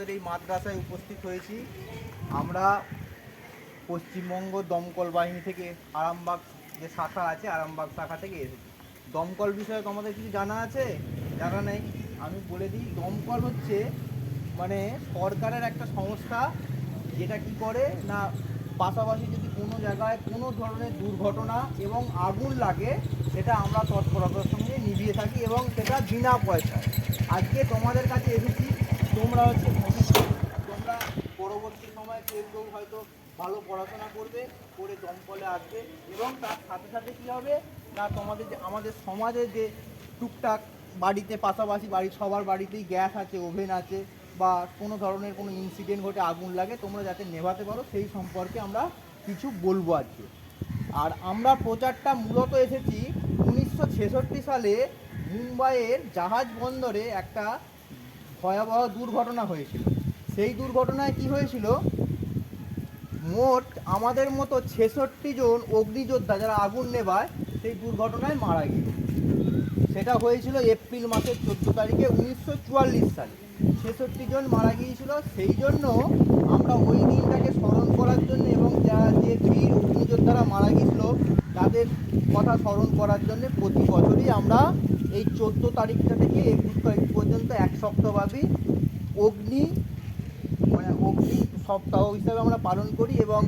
তোমাদের এই মাদ্রাসায় উপস্থিত হয়েছি। আমরা পশ্চিমবঙ্গ দমকল বাহিনী থেকে আরামবাগ যে শাখা আছে, আরামবাগ শাখা থেকে এসেছি। দমকল বিষয়ে তোমাদের কিছু জানা আছে? জানা নেই। আমি বলে দিই, দমকল হচ্ছে মানে সরকারের একটা সংস্থা যেটা কি করে না, পাশাপাশি যদি কোনো জায়গায় কোনো ধরনের দুর্ঘটনা এবং আগুন লাগে, সেটা আমরা তৎপরতার সঙ্গে নিভিয়ে থাকি এবং সেটা বিনা পয়সায়। আজকে তোমাদের কাছে এসেছি, তোমরা হচ্ছে পরবর্তী সময় কেউ কেউ হয়তো ভালো পড়াশোনা করবে, করে দমকলে আসবে এবং তার সাথে সাথে কী হবে? না, তোমাদের যে, আমাদের সমাজে যে টুকটাক বাড়িতে পাশাপাশি বাড়ির সবার বাড়িতেই গ্যাস আছে, ওভেন আছে বা কোনো ধরনের কোনো ইনসিডেন্ট ঘটে, আগুন লাগে, তোমরা যাতে নেভাতে পারো, সেই সম্পর্কে আমরা কিছু বলব আজকে। আর আমরা প্রচারটা মূলত এসেছি উনিশশো ছেষট্টি সালে মুম্বাইয়ের জাহাজ বন্দরে একটা ভয়াবহ দুর্ঘটনা হয়েছিল। সেই দুর্ঘটনায় কি হয়েছিল? মোট আমাদের মতো ছেষট্টি জন অগ্নিযোদ্ধা যারা আগুন নেবায় সেই দুর্ঘটনায় মারা গিয়েছিল সেটা হয়েছিল এপ্রিল মাসের চোদ্দ তারিখে উনিশশো চুয়াল্লিশ সালে। ছেষট্টি জন মারা গিয়েছিল, সেই জন্য আমরা ওই দিনটাকে স্মরণ করার জন্য এবং যারা যে বীর অগ্নিযোদ্ধারা মারা গিয়েছিল, তাদের কথা স্মরণ করার জন্য প্রতি বছরই আমরা এই চোদ্দ তারিখটা থেকে একুশ তারিখ পর্যন্ত এক সপ্তাহব্যাপী অগ্নি মানে অগ্নি সপ্তাহ হিসাবে আমরা পালন করি এবং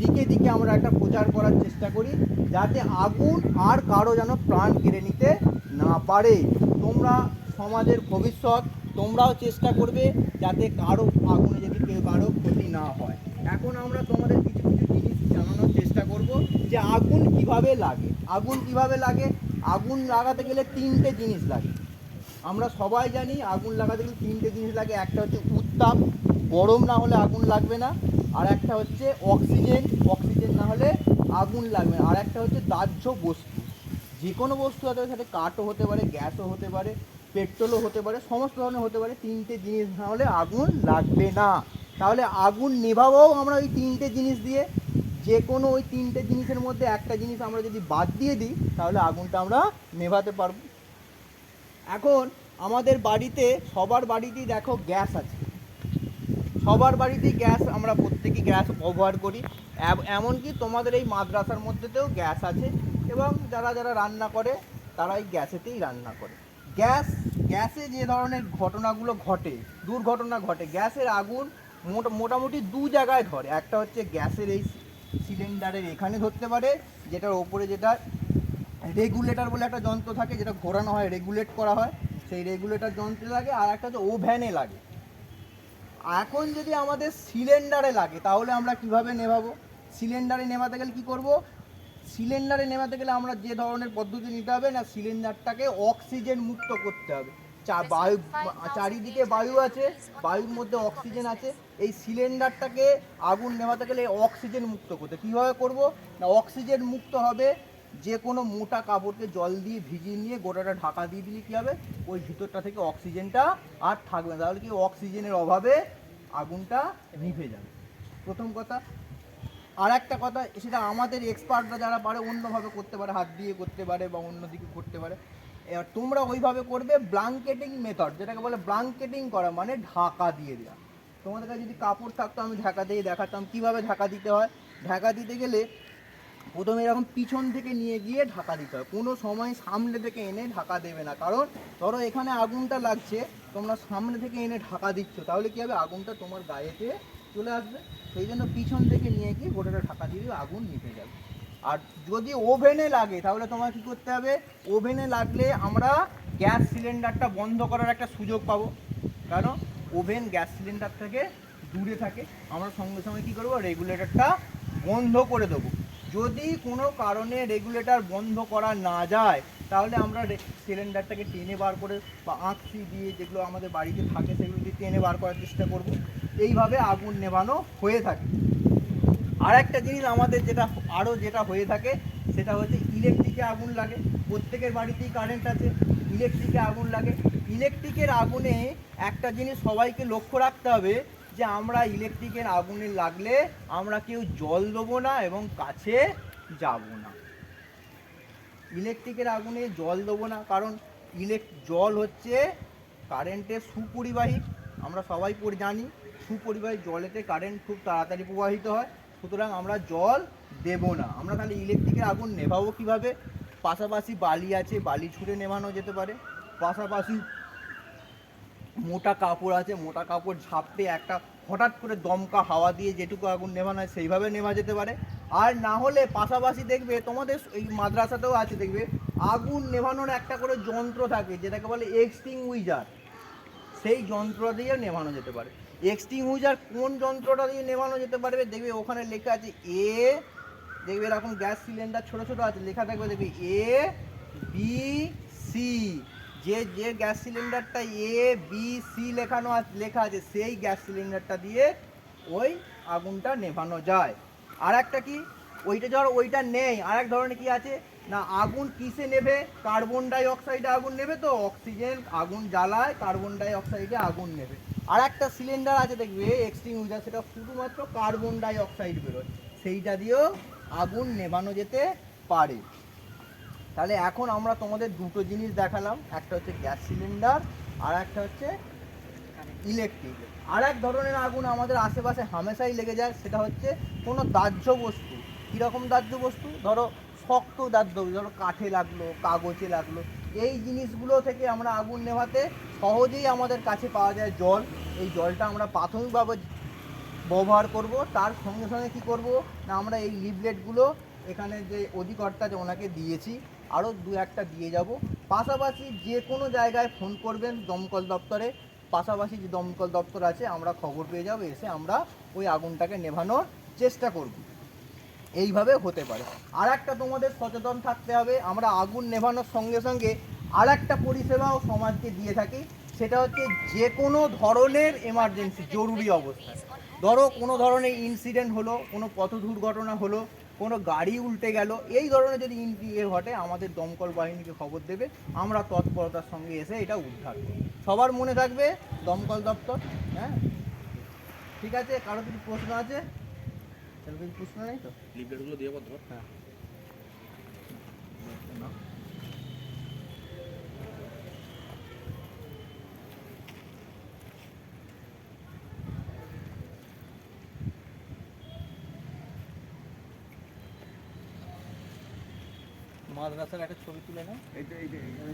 দিকে দিকে আমরা একটা প্রচার করার চেষ্টা করি যাতে আগুন আর কারও যেন প্রাণ কেড়ে নিতে না পারে। তোমরা সমাজের ভবিষ্যৎ, তোমরাও চেষ্টা করবে যাতে কারও আগুনে যদি কেউ কারও ক্ষতি না হয়। এখন আমরা তোমাদের কিছু কিছু জিনিস জানানোর চেষ্টা করব যে আগুন কীভাবে লাগে। আগুন কীভাবে লাগে? আগুন লাগাতে গেলে তিনটে জিনিস লাগে। আমরা সবাই জানি আগুন লাগাতে গেলে তিনটে জিনিস লাগে। একটা হচ্ছে উত্তাপ গরম না হলে আগুন লাগবে না। আর একটা হচ্ছে অক্সিজেন অক্সিজেন না হলে আগুন লাগবে না। আর একটা হচ্ছে দাহ্য বস্তু। যে কোনো বস্তু হতে সেটা কাঠও হতে পারে, গ্যাসও হতে পারে, পেট্রোলও হতে পারে, সমস্ত ধরনের হতে পারে, তিনটে জিনিস না হলে আগুন লাগবে না। তাহলে আগুন নেভাবও আমরা ওই তিনটে জিনিস দিয়ে। যে কোনো ওই তিনটে জিনিসের মধ্যে একটা জিনিস আমরা যদি বাদ দিয়ে দিই, তাহলে আগুনটা আমরা নেভাতে পারব। এখন আমাদের বাড়িতে, সবার বাড়িতেই দেখো গ্যাস আছে। সবার বাড়িতেই গ্যাস, আমরা প্রত্যেকেই গ্যাস ব্যবহার করি। এমনকি তোমাদের এই মাদ্রাসার মধ্যেতেও গ্যাস আছে এবং যারা যারা রান্না করে তারা এই গ্যাসেতেই রান্না করে। গ্যাস, গ্যাসে যে ধরনের ঘটনাগুলো ঘটে, দুর্ঘটনা ঘটে, গ্যাসের আগুন মোটা- মোটামুটি দু জায়গায় ধরে। একটা হচ্ছে গ্যাসের এই সিলিন্ডারের এখানে ধরতে পারে, যেটার ওপরে যেটা রেগুলেটর বলে একটা যন্ত্র থাকে, যেটা ঘোরানো হয় রেগুলেট করা হয়, সেই রেগুলেটর যন্ত্রে লাগে, আর একটা হচ্ছে ওভ্যানে লাগে। এখন যদি আমাদের সিলিন্ডারে লাগে তাহলে আমরা কীভাবে নেভাবো? সিলিন্ডারে নেভাতে গেলে কি করব? সিলিন্ডারে নেভাতে গেলে আমরা যে ধরনের পদ্ধতি নিতে হবে না সিলিন্ডারটাকে অক্সিজেন মুক্ত করতে হবে। চা বায়ু চারিদিকে বায়ু আছে বায়ুর মধ্যে অক্সিজেন আছে। এই সিলিন্ডারটাকে আগুন নেভাতে গেলে অক্সিজেন মুক্ত করতে কীভাবে করব? না অক্সিজেন মুক্ত হবে যে কোনো মোটা কাপড়কে জল দিয়ে ভিজিয়ে নিয়ে গোটাটা ঢাকা দিয়ে দিলে কী হবে? ওই ভিতরটা থেকে অক্সিজেনটা আর থাকবে না। তাহলে কি অক্সিজেনের অভাবে আগুনটা নিভে যাবে। প্রথম কথা। আর একটা কথা, সেটা আমাদের এক্সপার্টরা যারা পারে অন্যভাবে করতে পারে, হাত দিয়ে করতে পারে বা অন্যদিকে করতে পারে, এবার তোমরা ওইভাবে করবে ব্লাঙ্কেটিং মেথড যেটাকে বলে ব্লাঙ্কেটিং করা মানে ঢাকা দিয়ে দেওয়া তোমাদের কাছে যদি কাপড় থাকতো, আমি ঢাকা দিয়ে দেখাতাম। কীভাবে ঢাকা দিতে হয়? ঢাকা দিতে গেলে প্রথমে এরকম পিছন থেকে নিয়ে গিয়ে ঢাকা দিতে হয়। কোনো সময় সামনে থেকে এনে ঢাকা দেবে না। কারণ ধরো এখানে আগুনটা লাগছে, তোমরা সামনে থেকে এনে ঢাকা দিচ্ছ, তাহলে কী হবে? আগুনটা তোমার গায়েতে চলে আসবে। সেই জন্য পিছন থেকে নিয়ে গিয়ে গোটাটা ঢাকা দিয়ে আগুন নিভে যাবে। আর যদি ওভেনে লাগে, তাহলে তোমার কী করতে হবে? ওভেনে লাগলে আমরা গ্যাস সিলিন্ডারটা বন্ধ করার একটা সুযোগ পাবো। কারণ ওভেন গ্যাস সিলিন্ডার থেকে দূরে থাকে। আমরা সঙ্গে সঙ্গে কী করব? রেগুলেটরটা বন্ধ করে দেবো। যদি কোনো কারণে রেগুলেটর বন্ধ করা না যায়, তাহলে আমরা সিলিন্ডারটাকে টেনে বার করে বা আঁকছি দিয়ে যেগুলো আমাদের বাড়িতে থাকে, সেগুলো দিয়ে টেনে বার করার চেষ্টা করব। এইভাবে আগুন নেভানো হয়ে থাকে। আর একটা জিনিস আমাদের যেটা আরও যেটা হয়ে থাকে, সেটা হচ্ছে ইলেকট্রিকে আগুন লাগে। প্রত্যেকের বাড়িতেই কারেন্ট আছে ইলেকট্রিকে আগুন লাগে। ইলেকট্রিকের আগুনে একটা জিনিস সবাইকে লক্ষ্য রাখতে হবে যে আমরা ইলেকট্রিকের আগুনে লাগলে আমরা কেউ জল দেবো না এবং কাছে যাব না। ইলেকট্রিকের আগুনে জল দেবো না, কারণ ইলেক জল হচ্ছে কারেন্টের সুপরিবাহী, আমরা সবাই জানি সুপরিবাহী জলেতে কারেন্ট খুব তাড়াতাড়ি প্রবাহিত হয়, সুতরাং আমরা জল দেব না। আমরা তাহলে ইলেকট্রিকের আগুন নেভাবো কীভাবে? পাশাপাশি বালি আছে, বালি ছুঁড়ে নেভানো যেতে পারে। পাশাপাশি মোটা কাপড় আছে, মোটা কাপড় ঝাপটে একটা হঠাৎ করে দমকা হাওয়া দিয়ে যেটুকু আগুন নেভানো হয় সেইভাবে নেভা যেতে পারে। আর না হলে পাশাপাশি দেখবে তোমাদের এই মাদ্রাসাতেও আছে, দেখবে আগুন নেভানোর একটা করে যন্ত্র থাকে, যেটাকে বলে এক্সটিংউইজার সেই যন্ত্র দিয়ে নেভানো যেতে পারে। এক্সটিংউইজার কোন যন্ত্রটা দিয়ে নেভানো যেতে পারবে? দেখবে ওখানে লেখা আছে এ দেখবে এরকম গ্যাস সিলিন্ডার ছোট ছোট আছে, লেখা থাকবে দেখবে এ বি সি যে যে গ্যাস সিলিন্ডারটা এ বি সি লেখানো লেখা আছে, সেই গ্যাস সিলিন্ডারটা দিয়ে ওই আগুনটা নেভানো যায়। আর একটা কি? ওইটা ধর, ওইটা নেই। আর এক ধরনের কি আছে? না, আগুন কিসে নেবে? কার্বন ডাই অক্সাইডে আগুন নেবে তো, অক্সিজেন আগুন জ্বালায়, কার্বন ডাই অক্সাইডে আগুন নেবে। আর একটা সিলিন্ডার আছে, দেখবে এক্সটিংউইজার সেটা শুধুমাত্র কার্বন ডাই অক্সাইড বেরোয়। সেইটা দিয়েও আগুন নেভানো যেতে পারে। তাহলে এখন আমরা তোমাদের দুটো জিনিস দেখালাম। একটা হচ্ছে গ্যাস সিলিন্ডার, আর একটা হচ্ছে ইলেকট্রিক। আর এক ধরনের আগুন আমাদের আশেপাশে হামেশাই লেগে যায়, সেটা হচ্ছে কোনো দাহ্য বস্তু। কীরকম দাহ্য বস্তু? ধরো শক্ত দাহ্য, ধরো কাঠে লাগল, কাগজে লাগল। এই জিনিসগুলো থেকে আমরা আগুন নেভাতে সহজেই আমাদের কাছে পাওয়া যায় জল। এই জলটা আমরা প্রাথমিকভাবে ব্যবহার করব। তার সঙ্গে সঙ্গে কী করব? না, আমরা এই লিফলেটগুলো এখানে যে অধিকর্তা যে ওনাকে দিয়েছি আরও দু একটা দিয়ে যাব। পাশাপাশি যে কোনো জায়গায় ফোন করবেন দমকল দপ্তরে। পাশাপাশি যে দমকল দপ্তর আছে, আমরা খবর পেয়ে যাব, এসে আমরা ওই আগুনটাকে নেভানোর চেষ্টা করব। এইভাবে হতে পারে। আর একটা তোমাদের সচেতন থাকতে হবে, আমরা আগুন নেভানোর সঙ্গে সঙ্গে আর একটা পরিষেবাও সমাজকে দিয়ে থাকি, সেটা হচ্ছে যে কোনো ধরনের এমার্জেন্সি জরুরি অবস্থা। ধরো কোনো ধরনের ইনসিডেন্ট হলো, কোনো পথ দুর্ঘটনা হলো কোনো গাড়ি উল্টে গেল এই ধরনের যদি ইয়ে ঘটে আমাদের দমকল বাহিনীকে খবর দেবে আমরা তৎপরতার সঙ্গে এসে এটা উদ্ধার করব। সবার মনে থাকবে দমকল দপ্তর হ্যাঁ? ঠিক আছে? কারও কিছু প্রশ্ন আছে? কারও কিছু প্রশ্ন নেই তো? লিফলেটগুলো দিয়ে হ্যাঁ। মাদ্রাসার একটা ছবি তুলে নাও। এই এইখানে